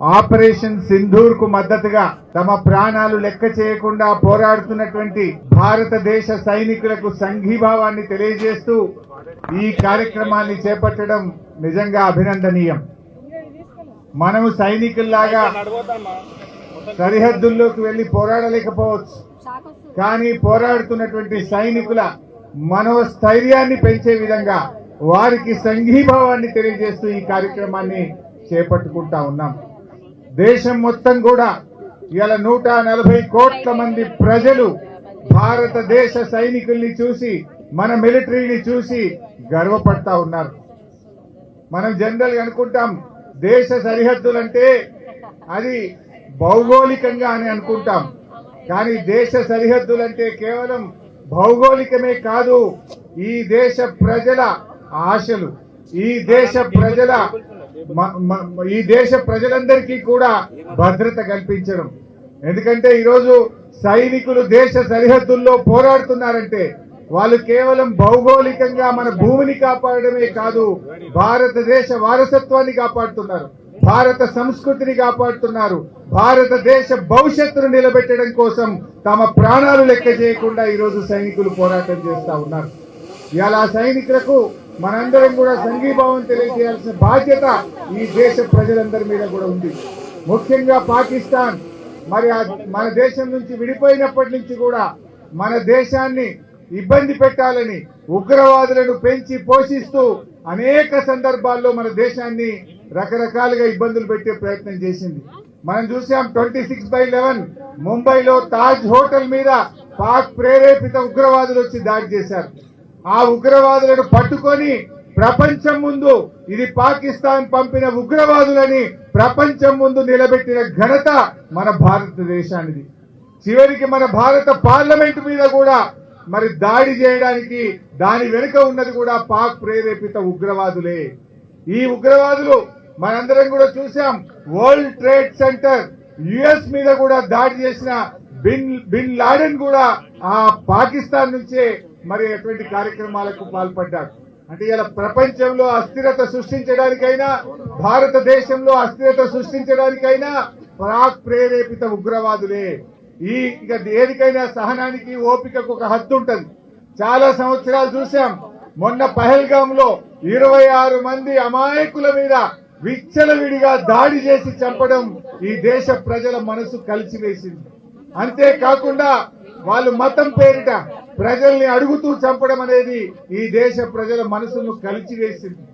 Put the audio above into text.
Operation సింధూర్కు మద్దతుగా తమ ప్రాణాలు లెక్క చేయకుండా పోరాడుతున్నటువంటి భారతదేశ సైనికులకు సంఘీభావాన్ని తెలియజేస్తూ ఈ కార్యక్రమాన్ని చేపట్టడం నిజంగా అభినందనీయం. మనము సైనికుల్లాగా సరిహద్దుల్లోకి వెళ్ళి పోరాడలేకపోవచ్చు. కానీ పోరాడుతున్నటువంటి సైనికుల మనోస్థైర్యాన్ని పెంచే విధంగా వారికి సంఘీభావాన్ని తెలియజేస్తూ ఈ కార్యక్రమాన్ని చేపట్టుకుంటా ఉన్నాం. దేశం మొత్తం కూడా ఇవాళ నూట నలభై కోట్ల మంది ప్రజలు భారతదేశ సైనికుల్ని చూసి మన మిలిటరీని చూసి గర్వపడతా ఉన్నారు. మనం జనరల్ అనుకుంటాం దేశ సరిహద్దులంటే అది భౌగోళికంగా అని అనుకుంటాం. కానీ దేశ సరిహద్దులంటే కేవలం భౌగోళికమే కాదు ఈ దేశ ప్రజల ఆశలు ఈ దేశ ప్రజల ఈ దేశ ప్రజలందరికీ కూడా భద్రత కల్పించడం. ఎందుకంటే ఈరోజు సైనికులు దేశ సరిహద్దుల్లో పోరాడుతున్నారంటే వాళ్ళు కేవలం భౌగోళికంగా మన భూమిని కాపాడమే కాదు భారతదేశ వారసత్వాన్ని కాపాడుతున్నారు భారత సంస్కృతిని కాపాడుతున్నారు భారతదేశ భవిష్యత్తును నిలబెట్టడం కోసం తమ ప్రాణాలు లెక్క చేయకుండా ఈరోజు సైనికులు పోరాటం చేస్తూ ఉన్నారు. ఇలా సైనికులకు మనందరం కూడా సంఘీభావం తెలియజేయాల్సిన బాధ్యత ఈ దేశ ప్రజలందరి మీద కూడా ఉంది. ముఖ్యంగా పాకిస్తాన్ మరి మన దేశం నుంచి విడిపోయినప్పటి నుంచి కూడా మన దేశాన్ని ఇబ్బంది పెట్టాలని ఉగ్రవాదులను పెంచి పోషిస్తూ అనేక సందర్భాల్లో మన దేశాన్ని రకరకాలుగా ఇబ్బందులు పెట్టే ప్రయత్నం చేసింది. మనం చూసాం ట్వంటీ సిక్స్ బై లెవెన్ ముంబైలో తాజ్ హోటల్ మీద పాక్ ప్రేరేపిత ఉగ్రవాదులు వచ్చి దాడి చేశారు. ఆ ఉగ్రవాదులను పట్టుకొని ప్రపంచం ముందు ఇది పాకిస్తాన్ పంపిన ఉగ్రవాదులని ప్రపంచం ముందు నిలబెట్టిన ఘనత మన భారతదేశానిది. చివరికి మన భారత పార్లమెంట్ మీద కూడా మరి దాడి చేయడానికి దాని వెనుక ఉన్నది కూడా పాక్ ప్రేరేపిత ఉగ్రవాదులే. ఈ ఉగ్రవాదులు మనందరం కూడా చూసాం వరల్డ్ ట్రేడ్ సెంటర్ యుఎస్ మీద కూడా దాడి చేసిన బిన్ బిన్ లాడెన్ కూడా ఆ పాకిస్తాన్ నుంచే మరి అటువంటి కార్యక్రమాలకు పాల్పడ్డారు. అంటే ఇలా ప్రపంచంలో అస్థిరత సృష్టించడానికైనా భారతదేశంలో అస్థిరత సృష్టించడానికైనా ప్రాక్ ప్రేరేపిత ఉగ్రవాదులే. ఈ ఇక దేనికైనా సహనానికి ఓపికకు ఒక హద్దు ఉంటుంది. చాలా సంవత్సరాలు చూసాం మొన్న పహల్గామ్లో ఇరవై ఆరు మంది అమాయకుల మీద విచ్చలవిడిగా దాడి చేసి చంపడం ఈ దేశ ప్రజల మనసు కలిసివేసింది. అంతేకాకుండా వాళ్ళు మతం పేరిట ప్రజల్ని అడుగుతూ చంపడం అనేది ఈ దేశ ప్రజల మనసును కలిచివేసింది.